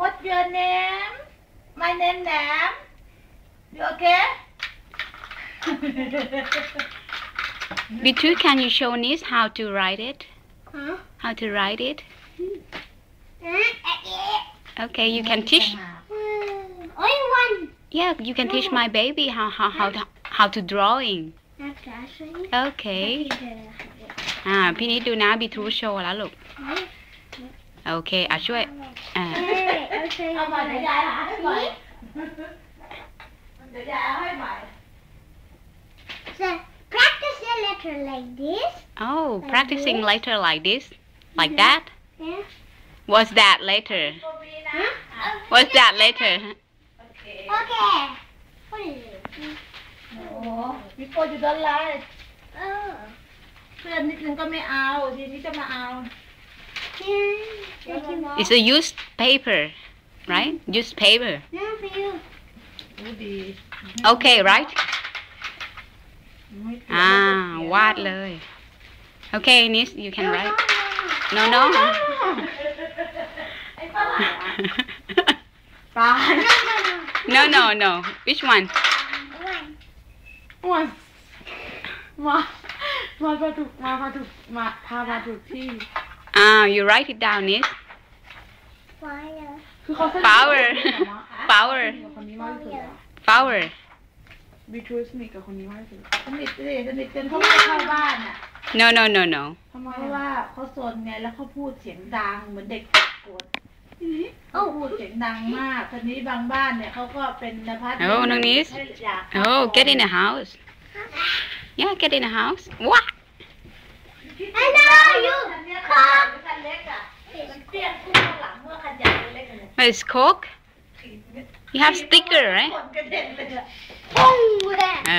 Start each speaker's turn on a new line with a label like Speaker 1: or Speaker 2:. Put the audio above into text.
Speaker 1: What's your name My name Nam You okay
Speaker 2: Bitu, can you show Nis how to write it?
Speaker 3: Huh?
Speaker 2: How to write it?
Speaker 3: Uh,
Speaker 2: Okay, you can teach.
Speaker 3: Only one.
Speaker 2: Yeah, you can teach my baby how how how to, how to drawing.
Speaker 3: Okay, I'll show you.
Speaker 2: Okay. อ่า พี่นิดดูนะบิทูโชว์แล้วลูก โอเค อ่ะช่วย อ่า
Speaker 3: Hey, I'll show you.
Speaker 1: เอาใหม่เดี๋ยวยายหาให้ใหม่เดี๋ยวยายเอาให้ใหม่
Speaker 3: So, practice the letter like this.
Speaker 2: oh practicing later like this like that
Speaker 3: Yeah.
Speaker 2: what's that later
Speaker 1: ตัวบีนะ
Speaker 3: Huh?
Speaker 2: what's that later
Speaker 1: โอเค
Speaker 3: Okay. What is it?
Speaker 1: โอ้พี่โปอยู่ด้านล่าง
Speaker 3: Oh.
Speaker 1: เพื่อนนิดนึงก็ไม่เอาทีนี้จะมาเอา
Speaker 3: Here. Thank you, Mom.
Speaker 2: it's a used paper right used paper
Speaker 3: No, for you.
Speaker 1: ดูดี
Speaker 2: okay right
Speaker 1: ไม่เขียน
Speaker 2: อ่า
Speaker 1: ไม่เขียน
Speaker 2: วาดเลย okay Nis you can
Speaker 3: No,
Speaker 2: write
Speaker 3: no,
Speaker 2: no no
Speaker 1: ไอ้ฝรั่งอะ
Speaker 4: ปลา
Speaker 3: no. No, no, no.
Speaker 2: no no no which one
Speaker 3: One.
Speaker 4: อ้วนมามามาถูกมามาถูกมาพามาถูกที่
Speaker 2: ah you write it down Nis
Speaker 3: Fire.
Speaker 4: คือเขาสนิท
Speaker 2: Power
Speaker 4: กับ
Speaker 2: power
Speaker 4: คนนี้มากที่สุดแล้ว
Speaker 2: power
Speaker 4: บีทูสนิทกับคนนี้มากที่สุด
Speaker 1: สนิทสิสนิทจนเขาไม่เข้าบ้านอะ
Speaker 2: no no no no
Speaker 4: ทำไม
Speaker 1: เพราะ
Speaker 4: อะ
Speaker 1: ว่าเขาซนไงแล้วเขาพูดเสียงดังเหมือนเด็กกดเขาพูดเสียงดังมากทีนี้บางบ้านเนี่ยเขาก็เป็นนภัส
Speaker 2: โอ้น้องนิส
Speaker 1: ให้อยากเข้า
Speaker 2: oh get in the house yeah get in the house what it's coke? You have sticker right?
Speaker 1: Oh,
Speaker 3: ค